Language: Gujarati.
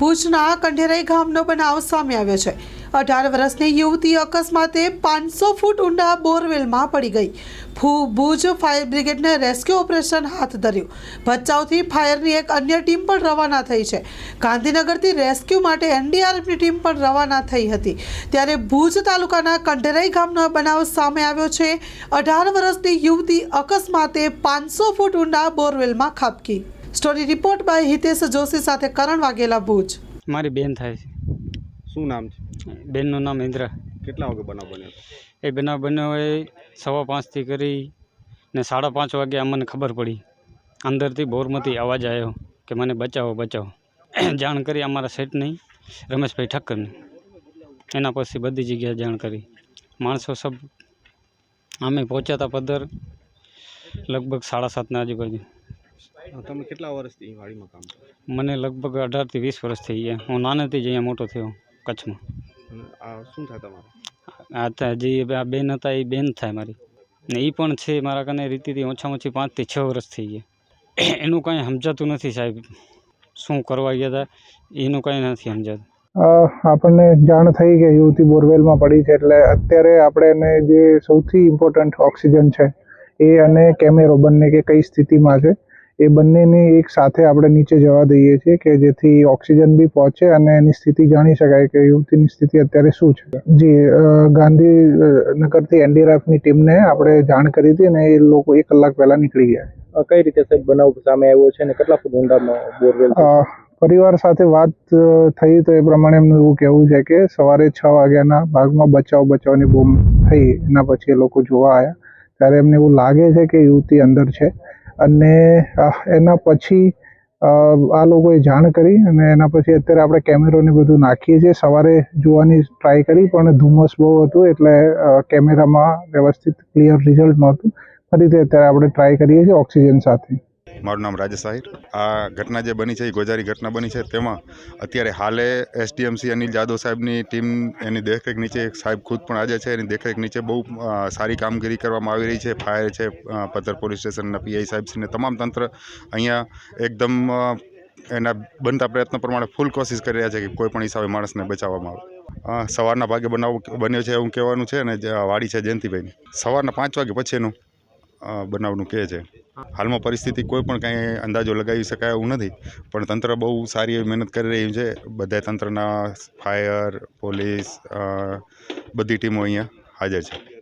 ભુજના કંઢેરાઈ ગામનો બનાવ સામે આવ્યો છે. અઢાર વર્ષની યુવતી અકસ્માતે પાંચસો ફૂટ ઊંડા બોરવેલમાં પડી ગઈ. ભુજ ફાયર બ્રિગેડને રેસ્ક્યુ ઓપરેશન હાથ ધર્યું. ભચાઉથી ફાયરની એક અન્ય ટીમ પણ રવાના થઈ છે. ગાંધીનગરથી રેસ્ક્યુ માટે એનડીઆરએફની ટીમ પણ રવાના થઈ હતી. ત્યારે ભુજ તાલુકાના કંઢેરાઈ ગામનો બનાવ સામે આવ્યો છે. અઢાર વર્ષની યુવતી અકસ્માતે પાંચસો ફૂટ ઊંડા બોરવેલમાં ખાબકી. Story report by Hitesh Joshi સાથે કરણ વાઘેલા ભુજ. મારી બેન થાય છે. શું નામ છે? બેનનું નામ ઇન્દ્રા. કેટલા વાગે બનાવ બન્યો એ બનાવ બન્યો એ સવા પાંચથી કરી ને સાડા પાંચ વાગે અમને ખબર પડી. અંદરથી બોરમાંથી અવાજ આવ્યો કે મને બચાવો બચાવો. જાણ કરી અમારા સેટની રમેશભાઈ ઠક્કરની. એના પછી બધી જગ્યાએ જાણ કરી. માણસો સબ અમે પહોંચ્યા હતા પદર લગભગ સાડા સાતના આજુબાજુ. તમે કેટલા વર્ષથી વાડીમાં કામ કરો? મને લગભગ અઢારથી વીસ વર્ષ થઈ ગયા. હું નાનેથી જ અહીંયા મોટો થયો કચ્છમાં. આ શું થાય તમારે? આ જે આ બેન હતા એ બેન થાય મારી. ને એ પણ છે મારા કને રીતિથી ઓછામાં ઓછી પાંચથી છ વર્ષ થઈ ગયા. એનું કાંઈ સમજાતું નથી સાહેબ. શું કરવા ગયા હતા એનું કાંઈ નથી સમજાતું. આપણને જાણ થઈ કે યુવતી બોરવેલમાં પડી છે એટલે અત્યારે આપણે એને જે સૌથી ઇમ્પોર્ટન્ટ ઓક્સિજન છે એ અને કેમેરો બંને કે કઈ સ્થિતિમાં છે એ બંનેને એક સાથે આપણે નીચે જવા દઈએ છીએ કે જેથી ઓક્સિજન બી પહોંચે અને એની સ્થિતિ જાણી શકાય કે યુવતીની સ્થિતિ અત્યારે શું છે. જી ગાંધીનગરથી એનડીઆરએફની ટીમને આપણે જાણ કરી હતી અને એ લોકો એક કલાક પહેલાં નીકળી ગયા. કઈ રીતે સાહેબ બનાવ સામે આવ્યો છે અને કેટલા ફૂટ ઊંડામાં બોરવેલ પરિવાર સાથે વાત થઈ તો એ પ્રમાણે એમનું એવું કહેવું છે કે સવારે છ વાગ્યાના ભાગમાં બચાવ બચાવની બૂમ થઈ એના પછી એ લોકો જોવા આવ્યા ત્યારે એમને એવું લાગે છે કે યુવતી અંદર છે. અને એના પછી આ લોકોએ જાણ કરી અને એના પછી અત્યારે આપણે કેમેરોને બધું નાખીએ છીએ. સવારે જોવાની ટ્રાય કરી, પણ ધુમ્મસ બહુ હતું એટલે કેમેરામાં વ્યવસ્થિત ક્લિયર રિઝલ્ટ નહોતું. ફરીથી અત્યારે આપણે ટ્રાય કરીએ છીએ ઓક્સિજન સાથે. મારું નામ રાજેશ આહિર. આ ઘટના જે બની છે, એ ગોજારી ઘટના બની છે. તેમાં અત્યારે હાલે એસડીએમસી અનિલ જાદવ સાહેબની ટીમ, એની દેખરેખ નીચે સાહેબ ખુદ પણ આજે છે. એની દેખરેખ નીચે બહુ સારી કામગીરી કરવામાં આવી રહી છે. ફાયર છે પથ્થર પોલીસ સ્ટેશનના પીઆઈ સાહેબશ્રીને તમામ તંત્ર અહીંયા એકદમ એના બનતા પ્રયત્નો પ્રમાણે ફૂલ કોશિશ કરી રહ્યા છે કે કોઈ પણ હિસાબે માણસને બચાવવામાં આવે. સવારના ભાગે બનાવ બન્યો છે એવું કહેવાનું છે અને વાડી છે જયંતિભાઈની. સવારના પાંચ વાગે પછીનું બનાવનું કહે છે. હાલમાં પરિસ્થિતિ કોઈ પણ કાંઈ અંદાજો લગાવી શકાય એવું નથી, પણ તંત્ર બહુ સારી એવી મહેનત કરી રહ્યું છે. બધા તંત્રના ફાયર, પોલીસ બધી ટીમો અહીંયા હાજર છે.